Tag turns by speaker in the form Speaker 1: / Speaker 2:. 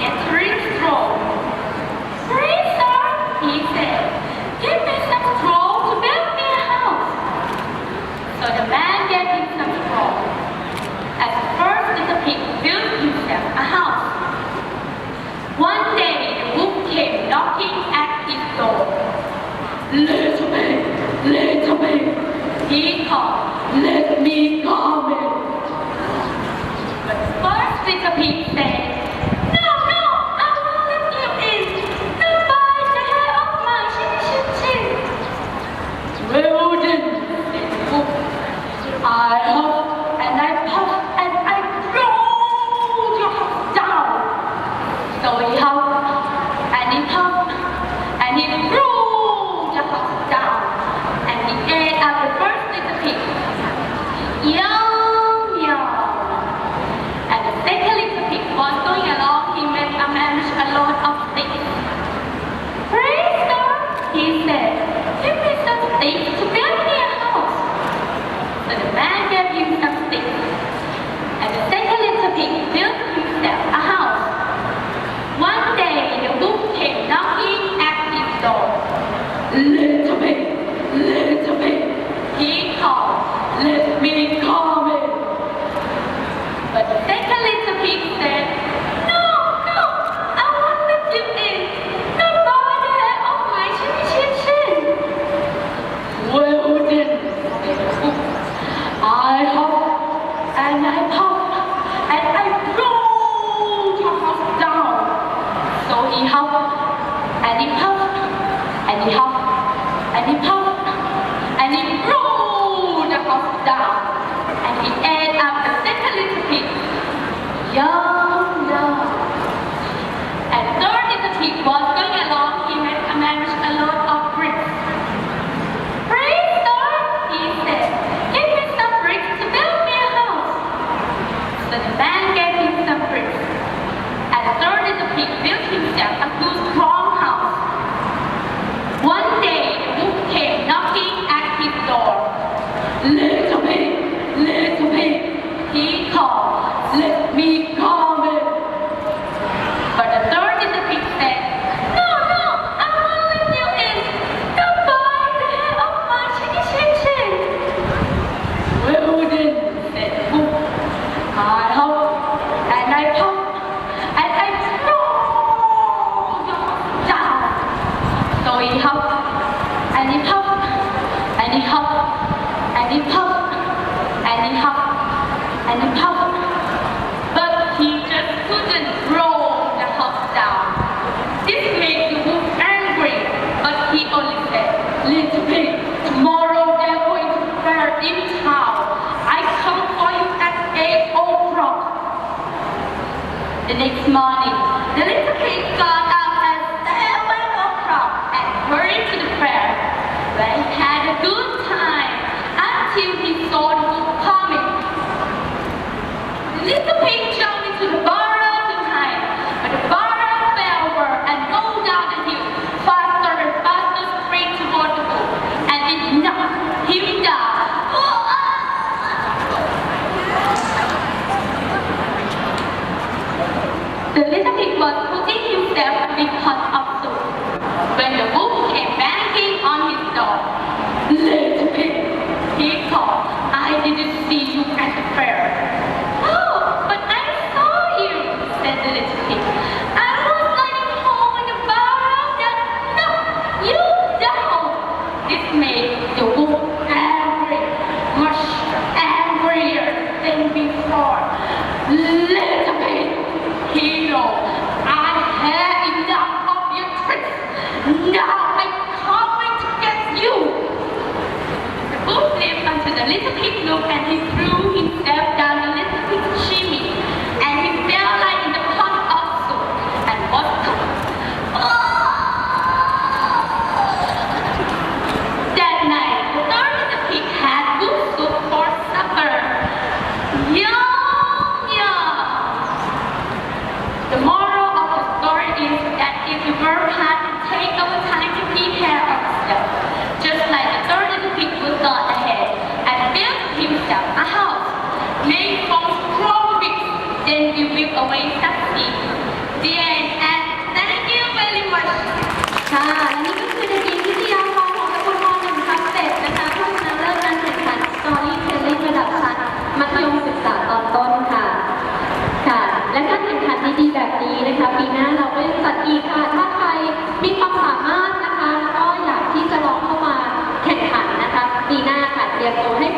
Speaker 1: was gathering straw. Please, sir, he said, give me some straw to build me a house. So the man gave him some straw. The first little pig built himself a house. One day the wolf came knocking at his door. Little pig, little pig, he called, let me come in. But the first little pig said, So he huffed and he puffed and he blew the house down and he ate up the first little pig. Yum, yum. And the second little pig was going along, he met a man with a load of sticks. Praise God, he said, give me some sticks to build me a house. So the man gave him some sticks. And the second little pig built himself a house. One day the wolf came knocking at his door. Little pig, little pig, he called, let me come in. But the second little pig said, No, no, I won't let you in. Goodbye, the hair of my chin, chin, chin. Well then, said the wolf, I huff and I puff and I blow your house down. So he huffed and he puffed and he huffed he puffed and he blew the house down and he ate up the second little pig. Yum, yum. And third little pig was going along, he met a man with a load of bricks. Praise God, he said, give me some bricks to build me a house. So the man gave him some bricks. And the third little pig built himself a good strong house. One day the wolf came knocking at his door. Little pig, little pig, he called, let me come in. But the third little pig said, No, no, I won't let you in. Goodbye, the hair of my chinny chin chin. Well then, said the wolf, I huff and I puff and I blow your house down. So he huffed and he puffed and he huffed and he puffed and he huffed and he puffed. But he just couldn't roll the house down. This made the wolf angry, but he only said, Little pig, tomorrow they're going to fair in town. I come for you at 8 o'clock. The next morning, the little pig got up at 7 o'clock and hurried to the fair, where he had a good time until he saw the wolf coming. This the pig jumped into the barrel quick look and he threw himself down a little bit chimney and he fell like in the pot of soup and was gone. Oh! That night, the Dorothy the pig had good soup for supper. Yum, yum! The moral of the story is that if you were had, take our time to prepare. Then you build a way succeed. The end. And thank you very much.
Speaker 2: ค่ะและนี่ก็คือเด็กหญิงพิทยาพรของตระกูลมหนึ่งทับเจ็ดนะคะผู้ชนะเลิศการแข่งขัน Storytelling ระดับชั้นมัธยมศึกษาตอนต้นค่ะ ค่ะ และการแข่งขันดีๆแบบนี้นะคะ ปีหน้าเราก็ยังจัดอีกค่ะ ถ้าใครมีความสามารถนะคะ แล้วก็อยากที่จะลองเข้ามาแข่งขันนะคะ ปีหน้าค่ะเตรียมตัวให้